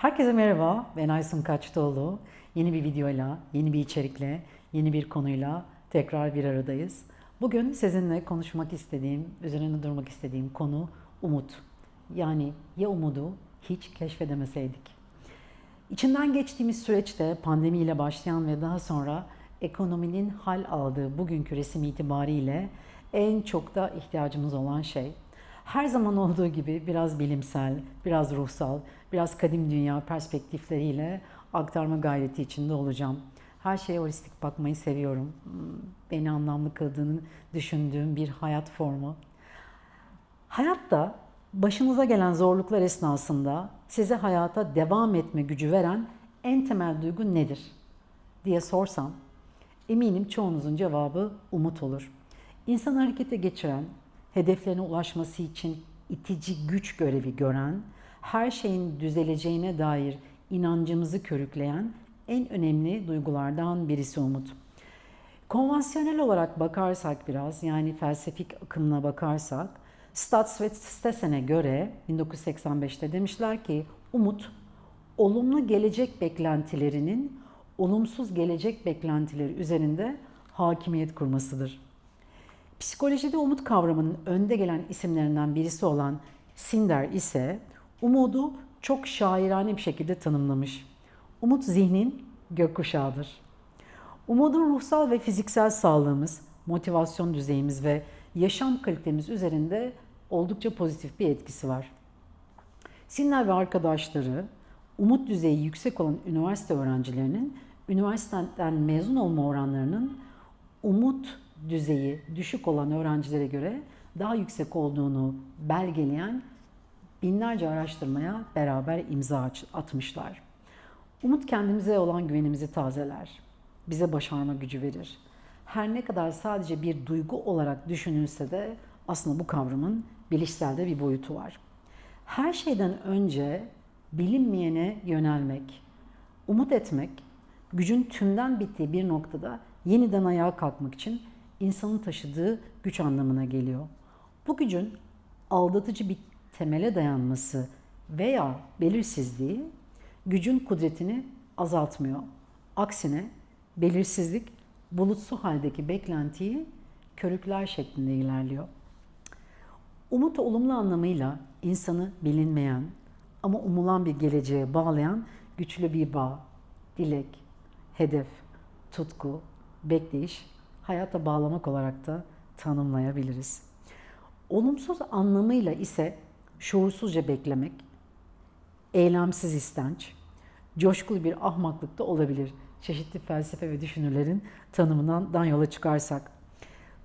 Herkese merhaba, ben Aysun Kaçtoğlu. Yeni bir videoyla, yeni bir içerikle, yeni bir konuyla tekrar bir aradayız. Bugün sizinle konuşmak istediğim, üzerine durmak istediğim konu umut. Yani ya umudu hiç keşfedemeseydik? İçinden geçtiğimiz süreçte pandemiyle başlayan ve daha sonra ekonominin hal aldığı bugünkü resim itibariyle en çok da ihtiyacımız olan şey her zaman olduğu gibi biraz bilimsel, biraz ruhsal, biraz kadim dünya perspektifleriyle aktarma gayreti içinde olacağım. Her şeye holistik bakmayı seviyorum. Beni anlamlı kıldığını düşündüğüm bir hayat formu. Hayatta başınıza gelen zorluklar esnasında size hayata devam etme gücü veren en temel duygu nedir diye sorsam eminim çoğunuzun cevabı umut olur. İnsan harekete geçiren, hedeflerine ulaşması için itici güç görevi gören, her şeyin düzeleceğine dair inancımızı körükleyen en önemli duygulardan birisi umut. Konvansiyonel olarak bakarsak biraz yani felsefik akımına bakarsak Stats ve Stesen'e göre 1985'te demişler ki umut olumlu gelecek beklentilerinin olumsuz gelecek beklentileri üzerinde hakimiyet kurmasıdır. Psikolojide umut kavramının önde gelen isimlerinden birisi olan Sinder ise umudu çok şairane bir şekilde tanımlamış. Umut zihnin gökkuşağıdır. Umudun ruhsal ve fiziksel sağlığımız, motivasyon düzeyimiz ve yaşam kalitemiz üzerinde oldukça pozitif bir etkisi var. Sinler ve arkadaşları umut düzeyi yüksek olan üniversite öğrencilerinin üniversiteden mezun olma oranlarının umut düzeyi düşük olan öğrencilere göre daha yüksek olduğunu belgeleyen binlerce araştırmaya beraber imza atmışlar. Umut kendimize olan güvenimizi tazeler. Bize başarma gücü verir. Her ne kadar sadece bir duygu olarak düşünülse de aslında bu kavramın bilişselde bir boyutu var. Her şeyden önce bilinmeyene yönelmek, umut etmek, gücün tümden bittiği bir noktada yeniden ayağa kalkmak için insanın taşıdığı güç anlamına geliyor. Bu gücün aldatıcı bir temele dayanması veya belirsizliği gücün kudretini azaltmıyor. Aksine belirsizlik bulutsu haldeki beklentiyi körükler şeklinde ilerliyor. Umut olumlu anlamıyla insanı bilinmeyen ama umulan bir geleceğe bağlayan güçlü bir bağ, dilek, hedef, tutku, bekleyiş hayata bağlamak olarak da tanımlayabiliriz. Olumsuz anlamıyla ise şuursuzca beklemek, eylemsiz istenç, coşkulu bir ahmaklık da olabilir. Çeşitli felsefe ve düşünürlerin tanımından yola çıkarsak.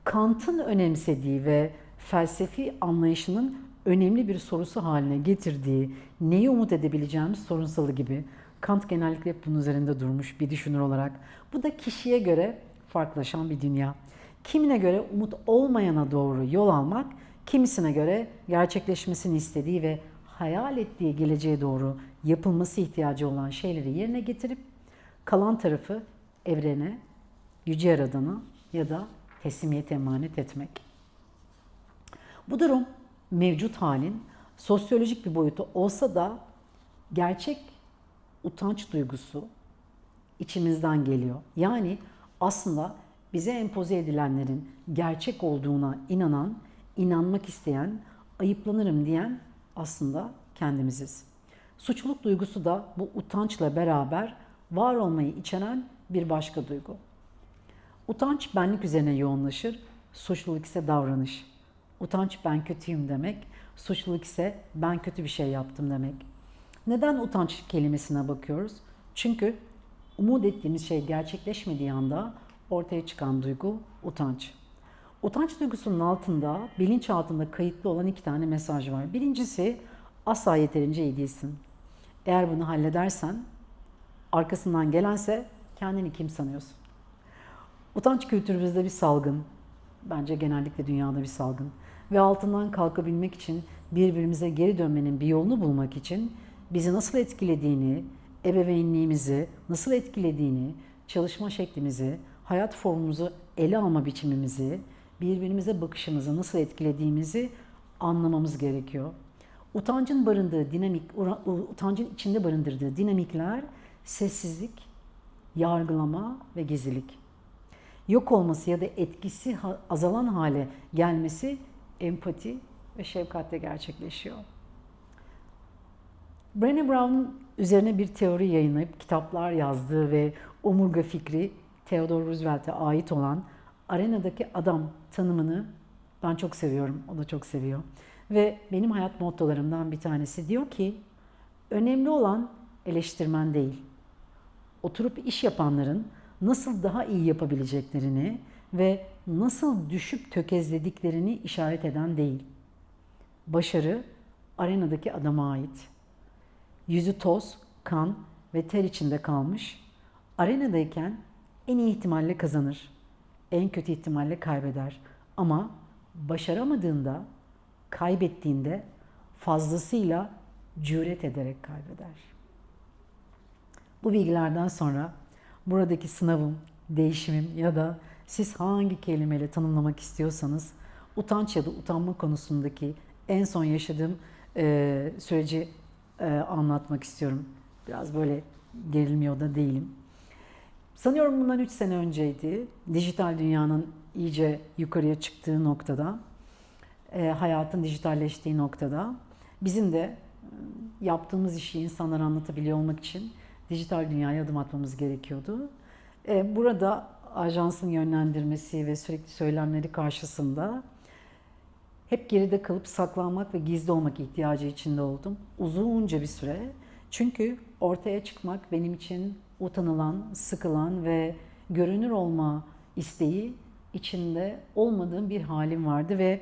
Kant'ın önemsediği ve felsefi anlayışının önemli bir sorusu haline getirdiği neyi umut edebileceğimiz sorunsalı gibi. Kant genellikle bunun üzerinde durmuş bir düşünür olarak. Bu da kişiye göre farklılaşan bir dünya. Kimine göre umut olmayana doğru yol almak, kimisine göre gerçekleşmesini istediği ve hayal ettiği geleceğe doğru yapılması ihtiyacı olan şeyleri yerine getirip kalan tarafı evrene, yüce yaradana ya da teslimiyet emanet etmek. Bu durum mevcut halin sosyolojik bir boyutu olsa da gerçek utanç duygusu içimizden geliyor. Yani aslında bize empoze edilenlerin gerçek olduğuna inanan, inanmak isteyen, ayıplanırım diyen aslında kendimiziz. Suçluluk duygusu da bu utançla beraber var olmayı içeren bir başka duygu. Utanç benlik üzerine yoğunlaşır, suçluluk ise davranış. Utanç ben kötüyüm demek, suçluluk ise ben kötü bir şey yaptım demek. Neden utanç kelimesine bakıyoruz? Çünkü umut ettiğimiz şey gerçekleşmediği anda ortaya çıkan duygu utanç. Utanç duygusunun altında, bilinç altında kayıtlı olan iki tane mesaj var. Birincisi asla yeterince iyi değilsin. Eğer bunu halledersen, arkasından gelense kendini kim sanıyorsun? Utanç kültürümüzde bir salgın. Bence genellikle dünyada bir salgın. Ve altından kalkabilmek için birbirimize geri dönmenin bir yolunu bulmak için bizi nasıl etkilediğini, ebeveynliğimizi nasıl etkilediğini, çalışma şeklimizi, hayat formumuzu ele alma biçimimizi, birbirimize bakışımızı nasıl etkilediğimizi anlamamız gerekiyor. Utancın barındığı dinamik, utancın içinde barındırdığı dinamikler sessizlik, yargılama ve gizlilik. Yok olması ya da etkisi azalan hale gelmesi empati ve şefkatle gerçekleşiyor. Brené Brown'un üzerine bir teori yayınlayıp kitaplar yazdığı ve omurga fikri Theodore Roosevelt'e ait olan arenadaki adam tanımını ben çok seviyorum. O da çok seviyor. Ve benim hayat mottolarımdan bir tanesi diyor ki önemli olan eleştirmen değil. Oturup iş yapanların nasıl daha iyi yapabileceklerini ve nasıl düşüp tökezlediklerini işaret eden değil. Başarı arenadaki adama ait. Yüzü toz, kan ve ter içinde kalmış. Arenadayken en iyi ihtimalle kazanır. En kötü ihtimalle kaybeder. Ama başaramadığında, kaybettiğinde fazlasıyla cüret ederek kaybeder. Bu bilgilerden sonra buradaki sınavım, değişimim ya da siz hangi kelimeyle tanımlamak istiyorsanız utanç ya da utanma konusundaki en son yaşadığım e, süreci e, anlatmak istiyorum. Biraz böyle gerilmiyor da değilim. Sanıyorum bundan 3 sene önceydi. Dijital dünyanın iyice yukarıya çıktığı noktada, e, hayatın dijitalleştiği noktada bizim de e, yaptığımız işi insanlara anlatabiliyor olmak için dijital dünyaya adım atmamız gerekiyordu. E, burada ajansın yönlendirmesi ve sürekli söylemleri karşısında hep geride kalıp saklanmak ve gizli olmak ihtiyacı içinde oldum. Uzunca bir süre. Çünkü ortaya çıkmak benim için utanılan, sıkılan ve görünür olma isteği içinde olmadığım bir halim vardı ve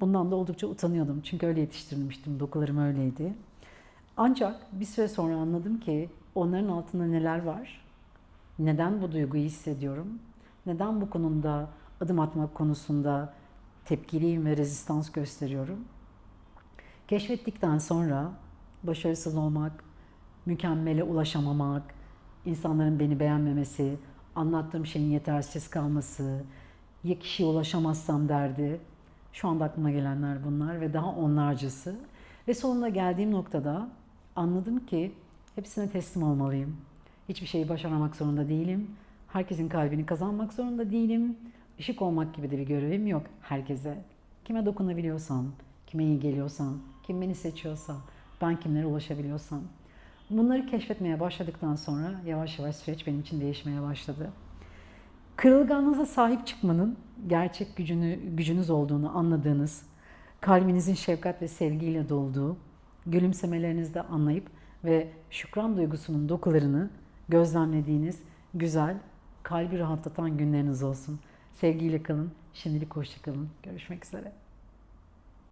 bundan da oldukça utanıyordum. Çünkü öyle yetiştirilmiştim, dokularım öyleydi. Ancak bir süre sonra anladım ki onların altında neler var, neden bu duyguyu hissediyorum, neden bu konuda adım atmak konusunda tepkiliyim ve rezistans gösteriyorum. Keşfettikten sonra başarısız olmak, mükemmele ulaşamamak, insanların beni beğenmemesi, anlattığım şeyin yetersiz kalması, ya kişiye ulaşamazsam derdi. Şu anda aklıma gelenler bunlar ve daha onlarcası. Ve sonunda geldiğim noktada anladım ki hepsine teslim olmalıyım. Hiçbir şeyi başaramak zorunda değilim. Herkesin kalbini kazanmak zorunda değilim. Işık olmak gibi de bir görevim yok herkese. Kime dokunabiliyorsam, kime iyi geliyorsam, kim beni seçiyorsa, ben kimlere ulaşabiliyorsam. Bunları keşfetmeye başladıktan sonra yavaş yavaş süreç benim için değişmeye başladı. Kırılganınıza sahip çıkmanın gerçek gücünü, gücünüz olduğunu anladığınız, kalbinizin şefkat ve sevgiyle dolduğu, gülümsemelerinizde anlayıp ve şükran duygusunun dokularını gözlemlediğiniz güzel, kalbi rahatlatan günleriniz olsun. Sevgiyle kalın, şimdilik hoşça kalın. Görüşmek üzere.